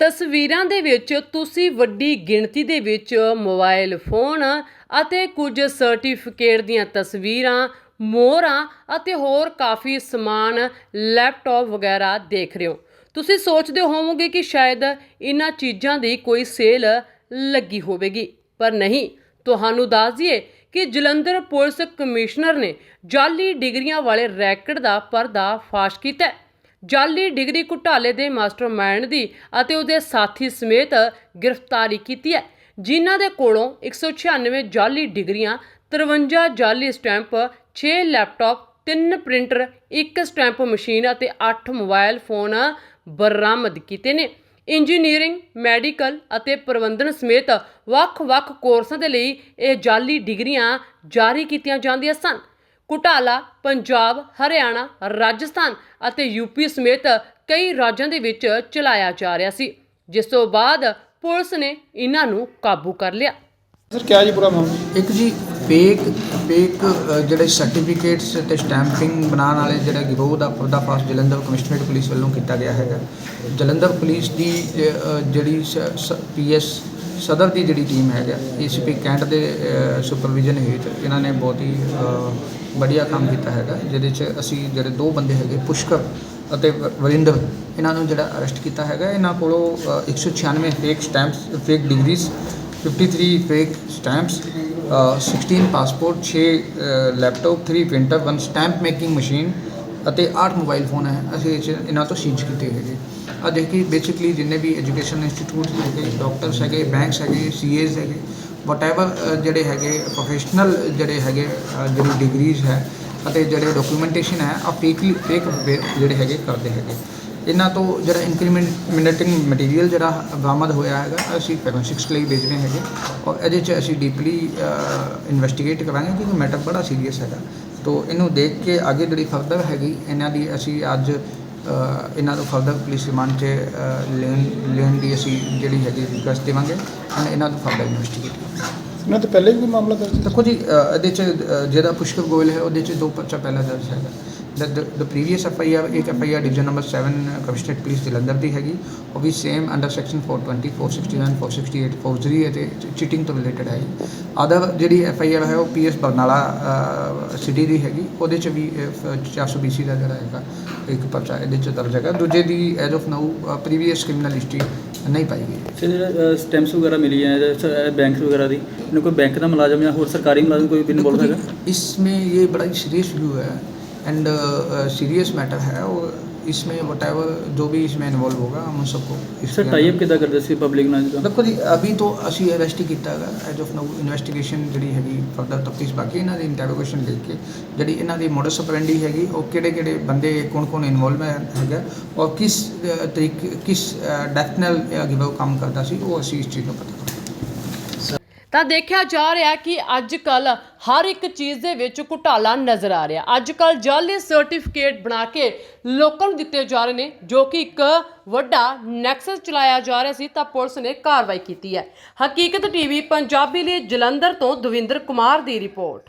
ਤਸਵੀਰਾਂ ਦੇ ਵਿੱਚ ਤੁਸੀਂ ਵੱਡੀ ਗਿਣਤੀ ਦੇ ਵਿੱਚ ਮੋਬਾਈਲ ਫੋਨ ਅਤੇ ਕੁਝ ਸਰਟੀਫਿਕੇਟ ਦੀਆਂ ਤਸਵੀਰਾਂ, ਮੋਹਰਾਂ ਅਤੇ ਹੋਰ ਕਾਫੀ ਸਮਾਨ, ਲੈਪਟਾਪ ਵਗੈਰਾ ਦੇਖ ਰਹੇ ਹੋ। ਤੁਸੀਂ ਸੋਚਦੇ ਹੋਵੋਗੇ ਕਿ ਸ਼ਾਇਦ ਇਹਨਾਂ ਚੀਜ਼ਾਂ ਦੀ ਕੋਈ ਸੇਲ ਲੱਗੀ ਹੋਵੇਗੀ, ਪਰ ਨਹੀਂ। ਤੁਹਾਨੂੰ ਦੱਸ ਦਈਏ ਕਿ ਜਲੰਧਰ ਪੁਲਿਸ ਕਮਿਸ਼ਨਰ ਨੇ ਜਾਲੀ ਡਿਗਰੀਆਂ ਵਾਲੇ ਰੈਕਟ ਦਾ ਪਰਦਾ ਫਾਸ਼ ਕੀਤਾ ਜਾਲੀ ਡਿਗਰੀ ਘੁਟਾਲੇ ਦੇ ਮਾਸਟਰਮਾਈਂਡ ਦੀ ਅਤੇ ਉਹਦੇ ਸਾਥੀ ਸਮੇਤ ਗ੍ਰਿਫਤਾਰੀ ਕੀਤੀ ਹੈ। ਜਿਨ੍ਹਾਂ ਦੇ ਕੋਲੋਂ 196 ਜਾਲੀ ਡਿਗਰੀਆਂ 53 ਜਾਲੀ stamp 6 laptop 3 printer 1 stamp machine ਅਤੇ 8 ਮੋਬਾਈਲ ਫੋਨ ਬਰਾਮਦ ਕੀਤੇ ਨੇ। ਇੰਜੀਨੀਅਰਿੰਗ, ਮੈਡੀਕਲ ਅਤੇ ਪ੍ਰਬੰਧਨ ਸਮੇਤ ਵੱਖ-ਵੱਖ ਕੋਰਸਾਂ ਦੇ ਲਈ ਇਹ ਜਾਲੀ ਡਿਗਰੀਆਂ ਜਾਰੀ ਕੀਤੀਆਂ ਜਾਂਦੀਆਂ ਸਨ। ਘੁਟਾਲਾ ਪੰਜਾਬ ਹਰਿਆਣਾ ਰਾਜਸਥਾਨ ਅਤੇ ਯੂਪੀ ਸਮੇਤ ਕਈ ਰਾਜਾਂ ਦੇ ਵਿੱਚ ਚਲਾਇਆ ਜਾ ਰਿਹਾ ਸੀ ਜਿਸ ਤੋਂ ਬਾਅਦ ਪੁਲਿਸ ਨੇ ਇਹਨਾਂ ਨੂੰ ਕਾਬੂ ਕਰ ਲਿਆ। ਸਰ ਕਿਆ ਜੀ ਪੂਰਾ ਮਾਮਲਾ? ਇੱਕ ਜੀ ਫੇਕ ਫੇਕ ਅ, ਜਿਹੜੇ ਸਰਟੀਫਿਕੇਟਸ ਤੇ ਸਟੈਂਪਿੰਗ ਬਣਾਉਣ ਵਾਲੇ ਜਿਹੜੇ ਗਿਰੋਹ ਦਾ ਪਰਦਾਫਾਸ਼ ਜਲੰਧਰ ਕਮਿਸ਼ਨਰੇਟ ਪੁਲਿਸ ਵੱਲੋਂ ਕੀਤਾ ਗਿਆ ਹੈਗਾ। ਜਲੰਧਰ ਪੁਲਿਸ ਦੀ ਅ, ਅ, ਜਿਹੜੀ ਪੀਐਸ ਸਦਰ ਦੀ ਜਿਹੜੀ ਟੀਮ ਹੈਗਾ ਏਸੀਪੀ ਕੈਂਟ ਦੇ ਸੁਪਰਵਿਜ਼ਨ ਹੇਠ ਇਹਨਾਂ ਨੇ ਬਹੁਤ ਹੀ ਵਧੀਆ ਕੰਮ ਕੀਤਾ ਹੈਗਾ ਜਿਹਦੇ 'ਚ ਅਸੀਂ ਜਿਹੜੇ ਦੋ ਬੰਦੇ ਹੈਗੇ ਪੁਸ਼ਕਰ ਅਤੇ ਵਰਿੰਦਰ ਇਹਨਾਂ ਨੂੰ ਜਿਹੜਾ ਅਰੈਸਟ ਕੀਤਾ ਹੈਗਾ ਇਹਨਾਂ ਕੋਲੋਂ ਅ, 196 fake stamps fake degrees 53 fake stamps 16 passport 6 laptop 3 printer 1 stamp making machine ਅਤੇ 8 ਮੋਬਾਈਲ ਫੋਨ ਹੈ। ਅਸੀਂ ਇਹ 'ਚ ਇਹਨਾਂ ਤੋਂ ਸੀਜ਼ ਕੀਤੇ ਹੈਗੇ। ਆ ਦੇਖੀ ਬੇਸਿਕਲੀ ਜਿੰਨੇ ਵੀ ਐਜੂਕੇਸ਼ਨ ਇੰਸਟੀਟਿਊਟ ਹੈਗੇ ਡਾਕਟਰਸ ਹੈਗੇ ਬੈਂਕਸ ਹੈਗੇ ਸੀਏਜ਼ ਹੈਗੇ ਵਟਐਵਰ ਜਿਹੜੇ ਹੈਗੇ ਪ੍ਰੋਫੈਸ਼ਨਲ ਜਿਹੜੇ ਹੈਗੇ ਜਿਹੜੀ ਡਿਗਰੀਜ਼ ਹੈ, ਅਤੇ ਜਿਹੜੇ ਡਾਕੂਮੈਂਟੇਸ਼ਨ ਹੈ ਆ ਫੇਕਲੀ ਫੇਕ ਜਿਹੜੇ ਹੈਗੇ, ਕਰਦੇ ਹੈਗੇ। ਇਹਨਾਂ ਤੋਂ ਜਿਹੜਾ ਇਨਕਰੀਮੈਂਟਿੰਗ ਮਟੀਰੀਅਲ ਜਿਹੜਾ ਬਰਾਮਦ ਹੋਇਆ ਹੈਗਾ, ਅਸੀਂ ਫੋਰੈਂਸਿਕਸ ਲਈ ਭੇਜ ਰਹੇ ਹੈਗੇ, ਔਰ ਇਹਦੇ 'ਚ ਅਸੀਂ ਡੀਪਲੀ ਇਨਵੈਸਟੀਗੇਟ ਕਰਾਂਗੇ, ਕਿਉਂਕਿ ਮੈਟਰ ਬੜਾ ਸੀਰੀਅਸ ਹੈਗਾ। ਤੋਂ ਇਹਨੂੰ ਦੇਖ ਕੇ ਅੱਗੇ ਜਿਹੜੀ ਫਰਦਰ ਹੈਗੀ, ਇਹਨਾਂ ਦੀ ਅਸੀਂ ਅੱਜ ਇਹਨਾਂ ਨੂੰ ਫਰਦਰ ਪੁਲਿਸ ਰਿਮਾਂਡ 'ਚ ਲੈਣ ਲੈਣ ਦੀ ਅਸੀਂ ਜਿਹੜੀ ਹੈਗੀ ਰਿਕਵੈਸਟ ਦੇਵਾਂਗੇ ਐਂਡ ਇਹਨਾਂ ਨੂੰ ਫਰਦਰ ਇਨਵੈਸਟੀਗੇਟ ਇਹਨਾਂ ਤੋਂ ਪਹਿਲੇ ਵੀ ਮਾਮਲਾ ਦਰਜ? ਦੇਖੋ ਜੀ ਇਹਦੇ ਚ ਜਿਹੜਾ ਪੁਸ਼ਕਰ ਗੋਇਲ ਹੈ ਉਹਦੇ ਚ ਦੋ ਪਰਚਾ ਪਹਿਲਾਂ ਦਰਜ ਹੈਗਾ the the previous the I R ਇੱਕ F I R division number 7 commissionerate police Jalandhar ਦੀ ਹੈਗੀ ਉਹ ਵੀ ਸੇਮ ਅੰਡਰ ਸੈਕਸ਼ਨ 420 469 468 ਫੌਜਰੀ ਅਤੇ ਚੀਟਿੰਗ ਤੋਂ ਰਿਲੇਟਡ ਹੈ ਅਦਰ ਜਿਹੜੀ ਐਫ ਆਈ ਆਰ ਹੈ ਉਹ ਪੀਐਸ ਬਰਨਾਲਾ ਸਿਟੀ ਦੀ ਹੈਗੀ ਉਹਦੇ ਚ ਵੀ 400 BC ਦਾ ਜਿਹੜਾ ਹੈਗਾ ਇੱਕ ਪਰਚਾ ਇਹਦੇ ਚ ਦਰਜ ਹੈਗਾ ਦੂਜੇ ਦੀ as of now previous criminal history ਨਹੀਂ ਪਾਈ ਗਈ ਸਰ ਸਟੈਂਪਸ ਵਗੈਰਾ ਮਿਲੀ ਹੈ ਬੈਂਕ ਵਗੈਰਾ ਦੀ ਇਹਨੂੰ ਕੋਈ ਬੈਂਕ ਦਾ ਮੁਲਾਜ਼ਮ ਜਾਂ ਹੋਰ ਸਰਕਾਰੀ ਮੁਲਾਜ਼ਮ ਕੋਈ ਵੀ ਇਨਵੋਲਵ ਹੈਗਾ ਇਸ ਮੇ ਇਹ ਬੜਾ ਹੀ ਸੀਰੀਅਸ ਇਸ਼ੂ ਹੈ एंड सीरियस मैटर है और इसमें वट जो भी इसमें इन्वॉल्व होगा हम उन सबको इसके ਸਰ ਟਾਈ ਅਪ ਕਿੱਦਾਂ ਕਰਦੇ ਸੀ ਪਬਲਿਕ ਨਾਲ ਜਿੱਦਾਂ ਦੇਖੋ ਜੀ ਅਭੀ ਤੋਂ ਅਸੀਂ ਅਰੈਸਟ ਹੀ ਕੀਤਾ ਹੈਗਾ ਐਜ ਆਫ ਨਾਊ ਇਨਵੈਸਟੀਗੇਸ਼ਨ ਜਿਹੜੀ ਹੈਗੀ ਫਰਦਰ ਤਫਤੀਸ਼ ਬਾਕੀ ਇਹਨਾਂ ਦੀ ਇੰਟਰੋਗੇਸ਼ਨ ਲੈ ਕੇ ਜਿਹੜੀ ਇਹਨਾਂ ਦੀ ਮੋਡਸ ਆਪਰੈਂਡੀ ਹੈਗੀ ਉਹ ਕਿਹੜੇ ਕਿਹੜੇ ਬੰਦੇ ਕੌਣ ਕੌਣ ਇਨਵੋਲਵ ਹੈਗਾ ਔਰ ਕਿਸ ਅ, ਤਰੀਕੇ ਕਿਸ ਡੈਫਟ ਨਾਲ ਗਿਵ ਕੰਮ ਕਰਦਾ ਸੀ ਉਹ ਅਸੀਂ ਇਸ ਚੀਜ਼ ਨੂੰ ਪਤਾ ਕਰਾਂਗੇ ਤਾਂ ਦੇਖਿਆ ਜਾ ਰਿਹਾ ਕਿ ਅੱਜ ਕੱਲ ਹਰ ਇੱਕ ਚੀਜ਼ ਦੇ ਵਿੱਚ ਘੁਟਾਲਾ ਨਜ਼ਰ ਆ ਰਿਹਾ। ਅੱਜ ਕੱਲ ਜਾਲੀ ਸਰਟੀਫਿਕੇਟ ਬਣਾ ਕੇ ਲੋਕਾਂ ਨੂੰ ਦਿੱਤੇ ਜਾ ਰਹੇ ਨੇ, ਜੋ ਕਿ ਇੱਕ ਵੱਡਾ ਨੈਕਸਸ ਚਲਾਇਆ ਜਾ ਰਿਹਾ ਸੀ, ਤਾਂ ਪੁਲਿਸ ਨੇ ਕਾਰਵਾਈ ਕੀਤੀ ਹੈ। ਹਕੀਕਤ ਟੀਵੀ, ਪੰਜਾਬੀ ਲਈ ਜਲੰਧਰ ਤੋਂ ਦਵਿੰਦਰ ਕੁਮਾਰ ਦੀ ਰਿਪੋਰਟ।